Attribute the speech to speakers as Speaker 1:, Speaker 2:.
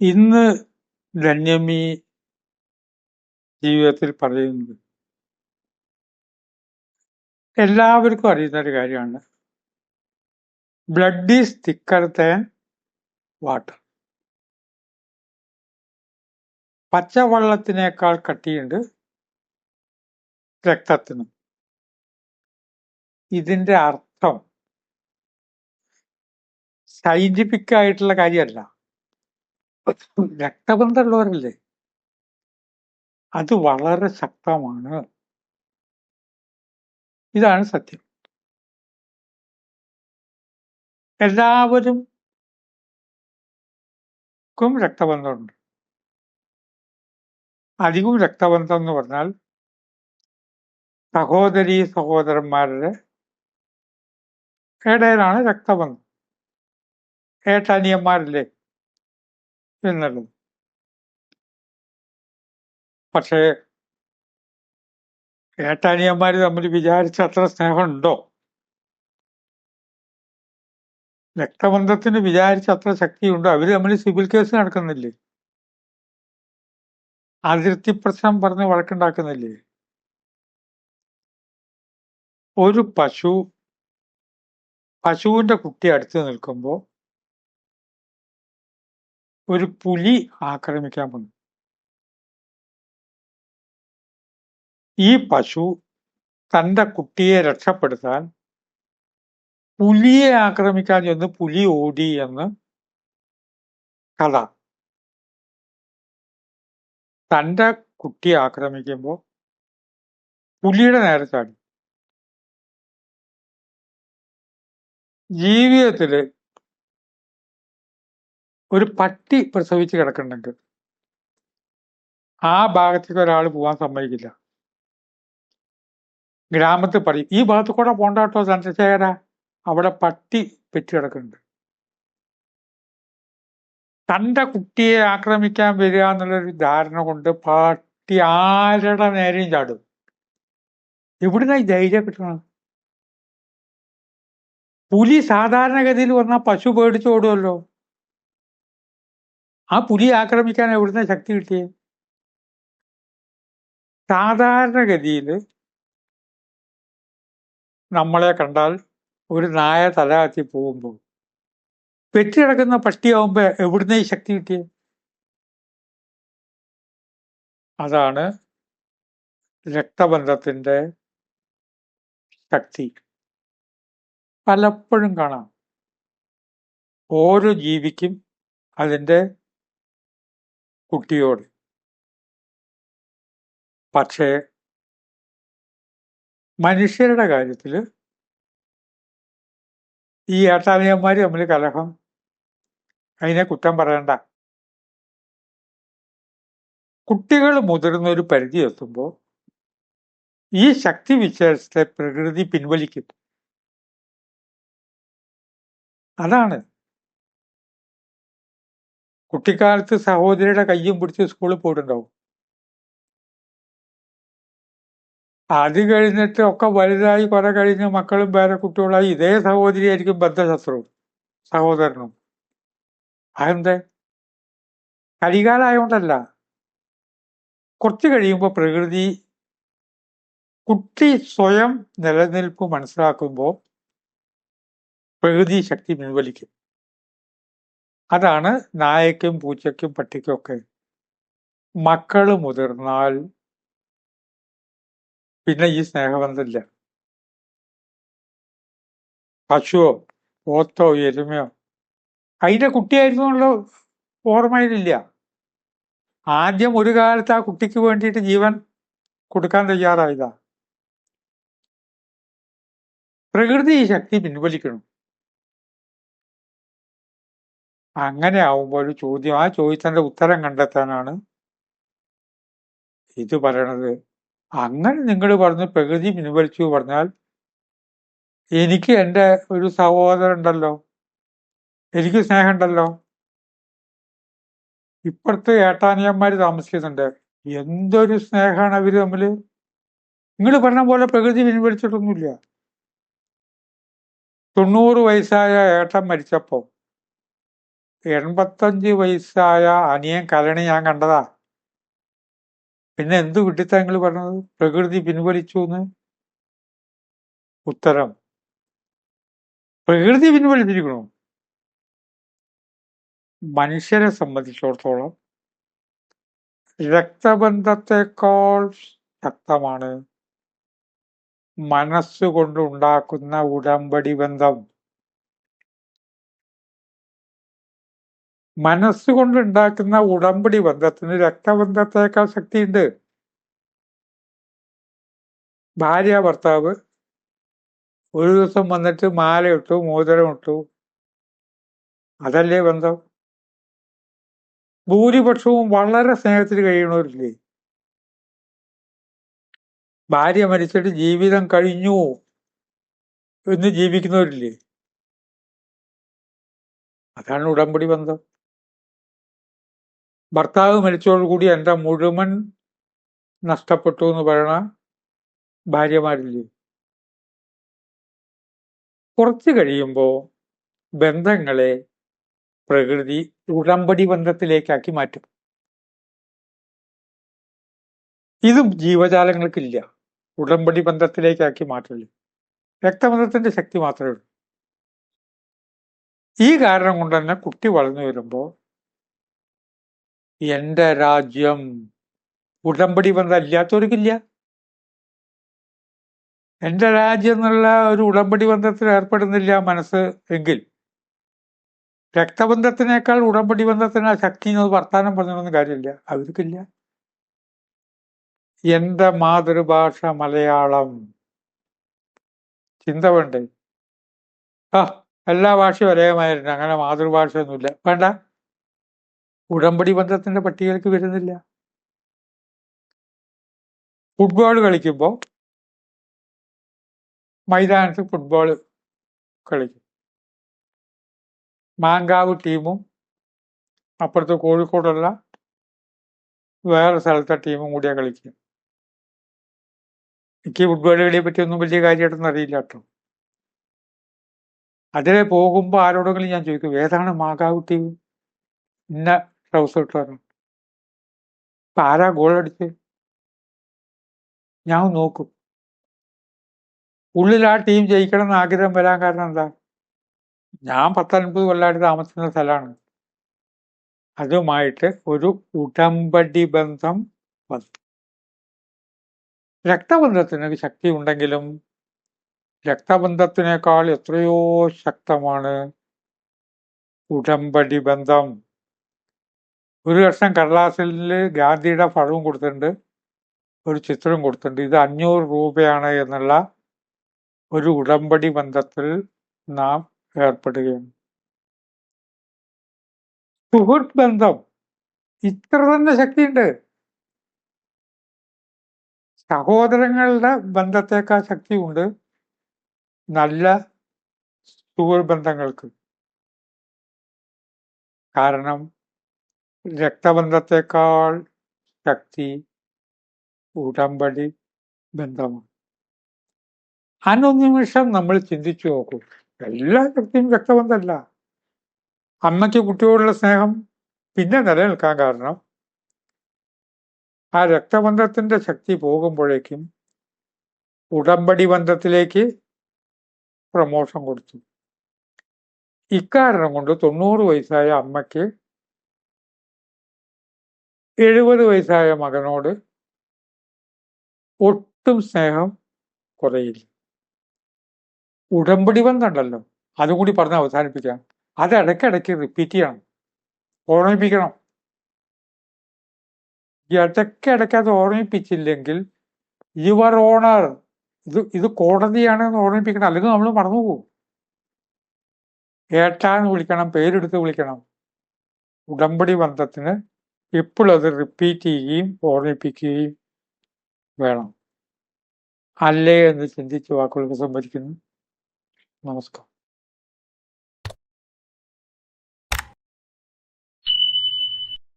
Speaker 1: ഇന്ന് ധന്യമി ജീവിതത്തിൽ പറയുന്നത് എല്ലാവർക്കും അറിയുന്ന ഒരു കാര്യമാണ്. Blood is thicker than water പച്ചവെള്ളത്തിനേക്കാൾ കട്ടിയുണ്ട് രക്തത്തിന്. ഇതിന്റെ അർത്ഥം സയന്റിഫിക് ആയിട്ടുള്ള കാര്യമല്ല. രക്തബന്ധമുള്ളവരല്ലേ? അത് വളരെ ശക്തമാണ്. ഇതാണ് സത്യം. എല്ലാവരും ക്കും രക്തബന്ധമുണ്ട്. അധികം രക്തബന്ധം എന്ന് പറഞ്ഞാൽ സഹോദരി സഹോദരന്മാരുടെ ഇടയിലാണ് രക്തബന്ധം. ഏട്ടാനിയന്മാരില്ലേ? എന്നുള്ളത് പക്ഷേ ഏട്ടാനിയന്മാര് തമ്മിൽ വിചാരിച്ച അത്ര സ്നേഹമുണ്ടോ? രക്തബന്ധത്തിന് വിചാരിച്ച അത്ര ശക്തിയുണ്ടോ? അവർ തമ്മിൽ സിവിൽ കേസ് നടക്കുന്നില്ലേ? അതിർത്തി പ്രശ്നം പറഞ്ഞ് വഴക്കുണ്ടാക്കുന്നില്ലേ? ഒരു പശു പശുവിന്റെ കുട്ടി അടുത്ത് നിൽക്കുമ്പോ ഒരു പുലി ആക്രമിക്കാൻ വന്നു ഈ പശു തന്റെ കുട്ടിയെ രക്ഷപ്പെടുത്താൻ പുലിയെ ആക്രമിക്കാൻ ചെന്ന് പുലി ഓടി എന്ന് കഥ. തന്റെ കുട്ടി ആക്രമിക്കുമ്പോൾ പുലിയുടെ നേരെ ചാടി. ജീവിതത്തിൽ ഒരു പട്ടി പ്രസവിച്ച് കിടക്കുന്നുണ്ട്. ആ ഭാഗത്തേക്ക് ഒരാൾ പോവാൻ സമ്മതിക്കില്ല. ഗ്രാമത്തിൽ പറയും ഈ ഭാഗത്ത് കൂടെ പോണ്ടാട്ടോ ചന്ദ്രശേഖര. അവിടെ പട്ടി പെറ്റ് കിടക്കുന്നുണ്ട്. തന്റെ കുട്ടിയെ ആക്രമിക്കാൻ വരിക എന്നുള്ളൊരു ധാരണ കൊണ്ട് പട്ടി ആരുടെ നേരെയും ചാടും. എവിടുന്ന ഈ ധൈര്യം കിട്ടണം പുലി സാധാരണഗതിയിൽ വന്നാൽ പശു പേടിച്ച് ഓടുമല്ലോ ആ പുലി ആക്രമിക്കാൻ എവിടുന്ന ശക്തി കിട്ടിയേ? സാധാരണഗതിയിൽ നമ്മളെ കണ്ടാൽ ഒരു നായ തല കത്തി പോകുമ്പോൾ പെറ്റിടക്കുന്ന കിടക്കുന്ന പട്ടിയാവുമ്പോ എവിടുന്ന ഈ ശക്തി കിട്ടിയേ? അതാണ് രക്തബന്ധത്തിന്റെ ശക്തി. പലപ്പോഴും കാണാം. ഓരോ ജീവിക്കും അതിന്റെ കുട്ടിയോട്. പക്ഷേ മനുഷ്യരുടെ കാര്യത്തിൽ ഈ ഏട്ടാമിയന്മാർ തമ്മിൽ കലഹം അതിനെ കുറ്റം പറയണ്ട. കുട്ടികൾ മുതിർന്ന ഒരു പരിധി എത്തുമ്പോൾ ഈ ശക്തി വിശേഷത്തെ പ്രകൃതി പിൻവലിക്കും. അതാണ് കുട്ടിക്കാലത്ത് സഹോദരിയുടെ കയ്യും പിടിച്ച് സ്കൂളിൽ പോയിട്ടുണ്ടാവും. അത് കഴിഞ്ഞിട്ട് ഒക്കെ വലുതായി കുറെ കഴിഞ്ഞ് മക്കളും വേറെ കുട്ടികളായി ഇതേ സഹോദരിയായിരിക്കും ബദ്ധശത്രു സഹോദരനും. അതെന്ത്? കരികാലായോണ്ടല്ല. കുറച്ച് കഴിയുമ്പോൾ പ്രകൃതി കുട്ടി സ്വയം നിലനിൽപ്പ് മനസ്സിലാക്കുമ്പോൾ പ്രകൃതി ശക്തി പിൻവലിക്കും. അതാണ് നായക്കും പൂച്ചയ്ക്കും പട്ടിക്കും ഒക്കെ മക്കൾ മുതിർന്നാൽ പിന്നെ ഈ സ്നേഹബന്ധമില്ല. പശുവോ പോത്തോ എരുമയോ. അതിന്റെ കുട്ടിയായിരുന്നുള്ള ഓർമ്മയിലില്ല. ആദ്യം ഒരു കാലത്ത് ആ കുട്ടിക്ക് വേണ്ടിയിട്ട് ജീവൻ കൊടുക്കാൻ തയ്യാറായതാ. പ്രകൃതി ശക്തി പിൻവലിക്കണം. അങ്ങനെ ആവുമ്പോൾ ഒരു ചോദ്യം ആ ചോദ്യത്തിന്റെ ഉത്തരം കണ്ടെത്താനാണ് ഇത് പറയണത്. അങ്ങനെ നിങ്ങൾ പറഞ്ഞ് പ്രകൃതി പിൻവലിച്ചു പറഞ്ഞാൽ എനിക്ക് എന്റെ ഒരു സഹോദരൻ ഉണ്ടല്ലോ എനിക്ക് സ്നേഹമുണ്ടല്ലോ. ഇപ്പുറത്ത് ഏട്ടാനിയന്മാര് താമസിക്കുന്നുണ്ട്. എന്തൊരു സ്നേഹമാണ് അവർ തമ്മിൽ നിങ്ങൾ പറഞ്ഞ പോലെ പ്രകൃതി പിൻവലിച്ചിട്ടൊന്നുമില്ല. തൊണ്ണൂറ് വയസ്സായ ഏട്ടൻ മരിച്ചപ്പോ എൺപത്തഞ്ച് വയസ്സായ അനിയൻ കരണി ഞാൻ കണ്ടതാ. പിന്നെ എന്തു വിട്ടിത്താ നിങ്ങൾ പറഞ്ഞത്? പ്രകൃതി പിൻവലിച്ചു എന്ന്? ഉത്തരം. പ്രകൃതി പിൻവലിച്ചിരിക്കണു? മനുഷ്യരെ സംബന്ധിച്ചിടത്തോളം രക്തബന്ധത്തെക്കാൾ ശക്തമാണ് മനസ്സുകൊണ്ട് ഉണ്ടാക്കുന്ന ഉടമ്പടി ബന്ധം. മനസ്സുകൊണ്ട് ഉണ്ടാക്കുന്ന ഉടമ്പടി ബന്ധത്തിന് രക്തബന്ധത്തേക്കാൾ ശക്തിയുണ്ട്. ഭാര്യ ഭർത്താവ് ഒരു ദിവസം വന്നിട്ട് മാലയിട്ടു ഇട്ടു മോതിരം ഇട്ടു അതല്ലേ ബന്ധം? ഭൂരിപക്ഷവും വളരെ സ്നേഹത്തിൽ കഴിയണവരില്ലേ ഭാര്യ മരിച്ചിട്ട് ജീവിതം കഴിഞ്ഞു എന്ന് ജീവിക്കുന്നവരില്ലേ? അതാണ് ഉടമ്പടി ബന്ധം. ഭർത്താവ് മരിച്ചതോടുകൂടി എന്റെ മുഴുവൻ നഷ്ടപ്പെട്ടു എന്ന് പറയണ ഭാര്യമാരില്ലേ? കുറച്ച് കഴിയുമ്പോൾ ബന്ധങ്ങളെ പ്രകൃതി ഉടമ്പടി ബന്ധത്തിലേക്കാക്കി മാറ്റും. ഇതും ജീവജാലങ്ങൾക്കില്ല. ഉടമ്പടി ബന്ധത്തിലേക്കാക്കി മാറ്റില്ല രക്തബന്ധത്തിന്റെ ശക്തി മാത്രമേ ഉള്ളൂ. ഈ കാരണം കൊണ്ട് തന്നെ കുട്ടി വളർന്നു വരുമ്പോൾ എന്റെ രാജ്യം ഉടമ്പടി ബന്ധം ഇല്ലാത്തവർക്കില്ല എന്റെ രാജ്യം എന്നുള്ള ഒരു ഉടമ്പടി ബന്ധത്തിൽ ഏർപ്പെടുന്നില്ല മനസ്സ് എങ്കിൽ. രക്തബന്ധത്തിനേക്കാൾ ഉടമ്പടി ബന്ധത്തിന് ആ ശക്തി എന്നത് വർത്താനം പറഞ്ഞൊന്നും കാര്യമില്ല. അവർക്കില്ല. എന്റെ മാതൃഭാഷ മലയാളം. ചിന്ത വേണ്ടേ? ആ എല്ലാ ഭാഷയും ഒരേമായിരുന്നു അങ്ങനെ മാതൃഭാഷയൊന്നുമില്ല. വേണ്ട. ഉടമ്പടി ബന്ധത്തിന്റെ പട്ടികയിലേക്ക് വരുന്നില്ല. ഫുട്ബോൾ കളിക്കുമ്പോൾ മൈതാനത്ത് ഫുട്ബോൾ കളിക്കും. മാങ്കാവ് ടീമും അപ്പുറത്ത് കോഴിക്കോടുള്ള വേറെ സ്ഥലത്തെ ടീമും കൂടിയാണ് കളിക്കുക. എനിക്ക് ഫുട്ബോൾ കളിയെ പറ്റി ഒന്നും വലിയ കാര്യമായിട്ടൊന്നും അറിയില്ല കേട്ടോ. അതിലെ പോകുമ്പോൾ ആരോടെങ്കിലും ഞാൻ ചോദിക്കും ഏതാണ് മാങ്കാവ് ടീം? ഇന്ന ട്രൗസർ ഇട്ടവരാണ് അപ്പൊ ആരാ ഗോൾ അടിച്ച്? ഞാൻ നോക്കും. ഉള്ളിൽ ആ ടീം ജയിക്കണം എന്ന് ആഗ്രഹം വരാൻ കാരണം എന്താ? ഞാൻ പത്തൊൻപത് കൊല്ലമായിട്ട് താമസിക്കുന്ന സ്ഥലമാണ്. അതുമായിട്ട് ഒരു ഉടമ്പടി ബന്ധം വന്നു. രക്തബന്ധത്തിന് ശക്തി ഉണ്ടെങ്കിലും രക്തബന്ധത്തിനേക്കാൾ എത്രയോ ശക്തമാണ് ഉടമ്പടി ബന്ധം. ഒരു വർഷം കടലാസിൽ ഗാന്ധിയുടെ ഫലവും കൊടുത്തിട്ടുണ്ട്. ഒരു ചിത്രം കൊടുത്തിട്ടുണ്ട്. ഇത് അഞ്ഞൂറ് രൂപയാണ് എന്നുള്ള ഒരു ഉടമ്പടി ബന്ധത്തിൽ നാം ഏർപ്പെടുകയാണ്. സുഹൃത്ത് ബന്ധം. ഇത്ര തന്നെ ശക്തിയുണ്ട്. സഹോദരങ്ങളുടെ ബന്ധത്തേക്കാൾ ശക്തിയുണ്ട് നല്ല സുഹൃത്ത് ബന്ധങ്ങൾക്ക്. കാരണം രക്തബന്ധത്തെക്കാൾ ശക്തി ഉടമ്പടി ബന്ധമാണ്. അനുനിമിഷം നമ്മൾ ചിന്തിച്ചു നോക്കൂ എല്ലാ ശക്തിയും രക്തബന്ധമല്ല. അമ്മയ്ക്ക് കുട്ടിയോടുള്ള സ്നേഹം പിന്നെ നിലനിൽക്കാൻ കാരണം ആ രക്തബന്ധത്തിന്റെ ശക്തി പോകുമ്പോഴേക്കും ഉടമ്പടി ബന്ധത്തിലേക്ക് പ്രമോഷൻ കൊടുത്തു. ഇക്കാരണം കൊണ്ട് തൊണ്ണൂറ് വയസ്സായ അമ്മയ്ക്ക് എഴുപത് വയസ്സായ മകനോട് ഒട്ടും സ്നേഹം കുറയില്ല. ഉടമ്പടി ബന്ധമുണ്ടല്ലോ അതും കൂടി പറഞ്ഞ് അവസാനിപ്പിക്കാം അത് ഇടയ്ക്കിടയ്ക്ക് റിപ്പീറ്റ് ചെയ്യണം. ഓർമ്മിപ്പിക്കണം. ഇടയ്ക്കിടയ്ക്ക് അത് ഓർമ്മിപ്പിച്ചില്ലെങ്കിൽ യുവർ ഓണർ ഇത് ഇത് കോടതിയാണ് എന്ന് ഓർമ്മിപ്പിക്കണം. അല്ലെങ്കിൽ നമ്മൾ മറന്നു പോകും. ഏട്ടാന്ന് വിളിക്കണം പേരെടുത്ത് വിളിക്കണം. ഉടമ്പടി ബന്ധത്തിന് എപ്പോഴും അത് റിപ്പീറ്റ് ചെയ്യുകയും ഓർമ്മിപ്പിക്കുകയും വേണം. അല്ലേ എന്ന് ചിന്തിച്ച് വാക്കുകൾ സംഭരിക്കുന്നു. നമസ്കാരം.